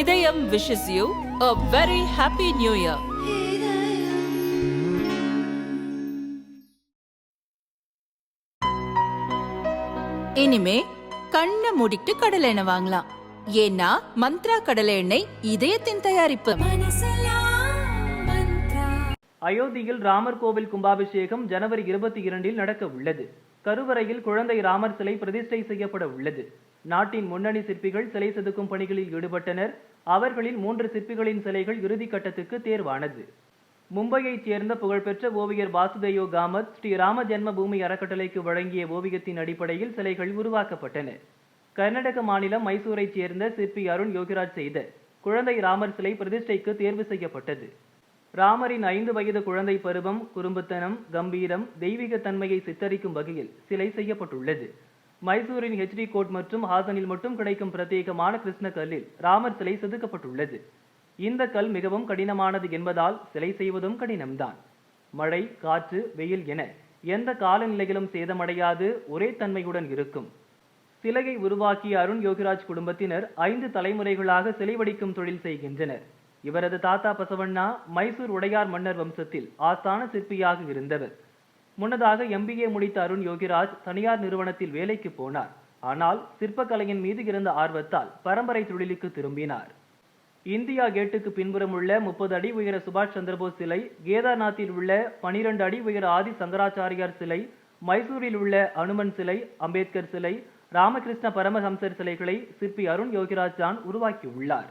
இதயம் wishes you a very happy new year. இனிமே கண்ணை மூடிட்டு கடலை எண்ணெய் வாங்கலாம். ஏன்னா மந்த்ரா கடலை எண்ணெய் இதயத்தின் தயாரிப்பு. அயோத்தியில் ராமர் கோவில் கும்பாபிஷேகம் ஜனவரி இருபத்தி இரண்டில் நடக்க உள்ளது கருவறையில் குழந்தை ராமர் சிலை பிரதிஷ்டை செய்யப்பட உள்ளது நாட்டின் முன்னணி சிற்பிகள் சிலை செதுக்கும் பணிகளில் ஈடுபட்டனர். அவர்களில் மூன்று சிற்பிகளின் சிலைகள் இறுதி கட்டத்துக்கு தேர்வானது. மும்பையைச் சேர்ந்த புகழ்பெற்ற ஓவியர் வாசுதேயோ காமத் ஸ்ரீ ராம ஜென்ம பூமி அறக்கட்டளைக்கு வழங்கிய ஓவியத்தின் அடிப்படையில் சிலைகள் உருவாக்கப்பட்டன. கர்நாடக மாநிலம் மைசூரைச் சேர்ந்த சிற்பி அருண் யோகிராஜ் செய்த குழந்தை ராமர் சிலை பிரதிஷ்டைக்கு தேர்வு செய்யப்பட்டது. ராமரின் ஐந்து வயது குழந்தை பருவம் குறும்புத்தனம் கம்பீரம் தெய்வீக தன்மையை சித்தரிக்கும் வகையில் சிலை செய்யப்பட்டுள்ளது. மைசூரின் ஹெச்டி கோட் மற்றும் ஹாசனில் மட்டும் கிடைக்கும் பிரத்யேகமான கிருஷ்ண கல்லில் ராமர் சிலை செதுக்கப்பட்டுள்ளது. இந்த கல் மிகவும் கடினமானது என்பதால் சிலை செய்வதும் கடினம்தான். மழை காற்று வெயில் என எந்த காலநிலையிலும் சேதமடையாது ஒரே தன்மையுடன் இருக்கும். சிலையை உருவாக்கிய அருண் யோகிராஜ் குடும்பத்தினர் ஐந்து தலைமுறைகளாக சிலை வடிக்கும் தொழில் செய்கின்றனர். இவரது தாத்தா பசவண்ணா மைசூர் உடையார் மன்னர் வம்சத்தில் ஆஸ்தான சிற்பியாக இருந்தவர். முன்னதாக எம்பிஏ முடித்த அருண் யோகிராஜ் தனியார் நிறுவனத்தில் வேலைக்கு போனார். ஆனால் சிற்பக்கலையின் மீது இருந்த ஆர்வத்தால் பரம்பரை தொழிலுக்கு திரும்பினார். இந்தியா கேட்டுக்கு பின்புறம் உள்ள முப்பது அடி உயர சுபாஷ் சந்திரபோஸ் சிலை கேதார்நாத்தில் உள்ள பனிரெண்டு அடி உயர ஆதி சங்கராச்சாரியார் சிலை மைசூரில் உள்ள அனுமன் சிலை அம்பேத்கர் சிலை ராமகிருஷ்ண பரமஹம்சர் சிலைகளை சிற்பி அருண் யோகிராஜ் தான் உருவாக்கியுள்ளார்.